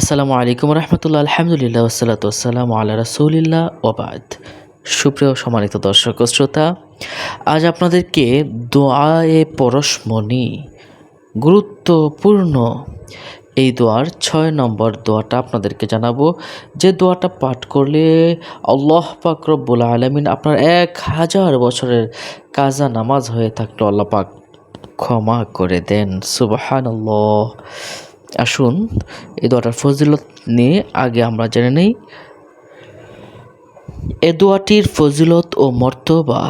আসসালামু আলাইকুম রহমতুল্লাহ, আলহামদুলিল্লাহ ওসালাত আসসালাম আল্লাহ রাসুলিল্লাহ ওবাদ সুপ্রিয় সম্মানিত দর্শক শ্রোতা, আজ আপনাদেরকে দোয়ায়ে পরশমণি, গুরুত্বপূর্ণ এই দোয়ার ছয় নম্বর দোয়াটা আপনাদেরকে জানাব। যে দোয়াটা পাঠ করলে আল্লাহ পাক রব্বুল আলমিন আপনার এক হাজার বছরের কাজা নামাজ হয়ে থাকল, আল্লাহ পাক ক্ষমা করে দেন। সুবাহান আসুন, এই দোয়াটার ফজিলত নিয়ে আগে আমরা জেনে নেই। এ দোয়াটির ফজিলত ও মর্তবা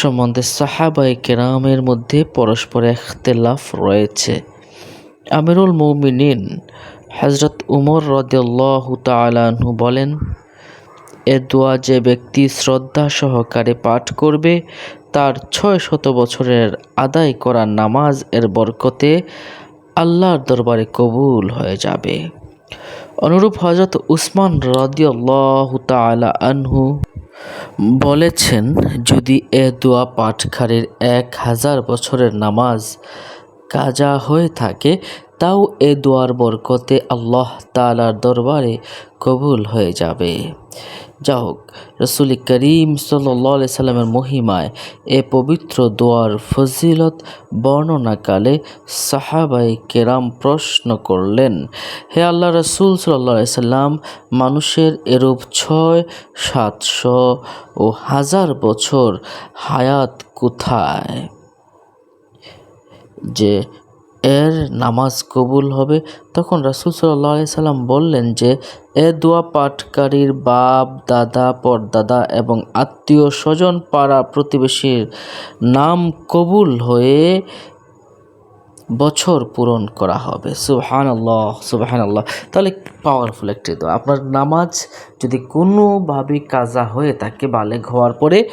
সম্বন্ধে সাহাবাই কেরামের মধ্যে পরস্পর এখতেলাফ রয়েছে। আমিরুল মৌমিনিন হজরত উমর রদাল্লাহ তালাহু বলেন, এ দোয়া যে ব্যক্তি শ্রদ্ধা সহকারে পাঠ করবে, তার ছয় শত বছরের আদায় করা নামাজ এর বরকতে আল্লাহর দরবারে কবুল হয়ে যাবে। অনুরূপ হজরত উসমান রদিয়াল্লাহ আনহু বলেছেন, যদি এ দোয়া পাঠকারীর এক হাজার বছরের নামাজ কাজা হয়ে থাকে, তাও এ দোয়ার বরকতে আল্লাহ তালার দরবারে কবুল হয়ে যাবে। যা হোক, রসুল করিম সাল্লি সাল্লামের মহিমায় এ পবিত্র দোয়ার ফজিলত বর্ণনাকালে সাহাবাই কেরাম প্রশ্ন করলেন, হে আল্লাহ রসুল সাল্লা সাল্লাম, মানুষের এরূপ ছয়, সাতশো ও হাজার বছর হায়াত কোথায়? যে এর নামাজ কবুল হবে। তখন রাসুল সাল্লাহ সাল্লাম বললেন যে, এ দোয়া পাঠকারীর বাপ, দাদা, পরদাদা এবং আত্মীয় স্বজন পাড়া প্রতিবেশীর নাম কবুল হয়ে বছর পূরণ করা হবে। সুবহান আল্লাহ আল্লাহ তাহলে পাওয়ারফুল একটি দোয়া। আপনার নামাজ যদি কোনোভাবে কাজা হয়ে থাকে বালেগ হওয়ার পরে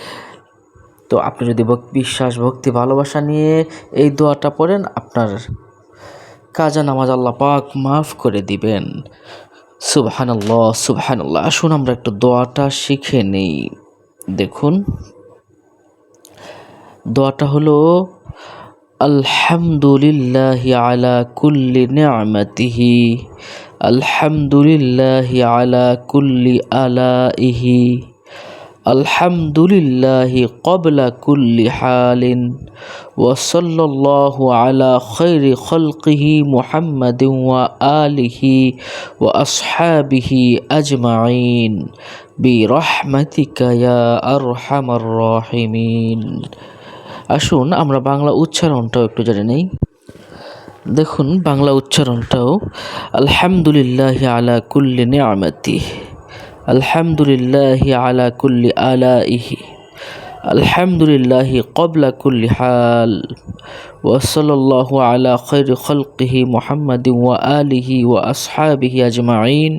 তো আপনি যদি বিশ্বাস, ভক্তি, ভালোবাসা নিয়ে এই দোয়াটা পড়েন, আপনার কাজা নামাজ আল্লাহ পাক মাফ করে দিবেন। সুবহানাল্লাহ সুবহানাল্লাহ। আসুন আমরা একটু দোয়াটা শিখে নেই। দেখুন। দোয়াটা হলো, আলহামদুলিল্লাহ আলা কুল্লি নিয়ামতিহি, আলহামদুলিল্লাহ আলা কুল্লি আলাইহি। আলহামদুলিল্লাহ কবলা কুল্লি হালিন ওসল্লাহ আলা খৈরি খলকিহি মোহাম্মদ ওয়া আলিহি ও আসহাবিহি আজমাইন। বিরহমতিকা ইয়া আরহামার রাহিমিন। আসুন, আমরা বাংলা উচ্চারণটাও একটু জানি নেই। দেখুন, বাংলা উচ্চারণটাও, আলহামদুলিল্লাহ আলা কুল্লি নিয়ামতি। আলহামদুলিল্লাহ আলা কুল্লি আলাইহি আলহামদুলিল্লাহ কবলা কুল্লি হাল ওসল্লাহ আলা খৈর খলকিহি মোহাম্মদ ওয়া আলিহি ওয়া আসহাবিহি আজমাইন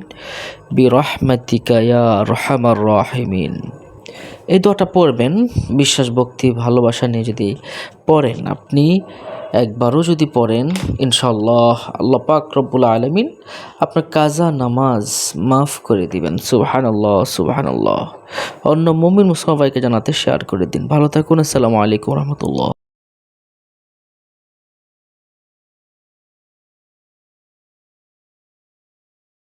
বিরহমাতিকা ইয়া রহমার রাহিমিন এই দোয়াটা পড়বেন, বিশ্বাস, ভক্তি, ভালোবাসা নিয়ে যদি পড়েন, আপনি একবারও যদি পড়েন ইনশাল্লাহ আল্লাহ পাক রব্বুল আলমিন আপনার কাজা, নামাজ মাফ করে দিবেন। সুবাহান আল্লাহ সুবাহান আল্লাহ অন্য মমিন মুসলমানকে জানাতে শেয়ার করে দিন। ভালো থাকুন, আসসালামু আলাইকুম রহমতুল্লাহ।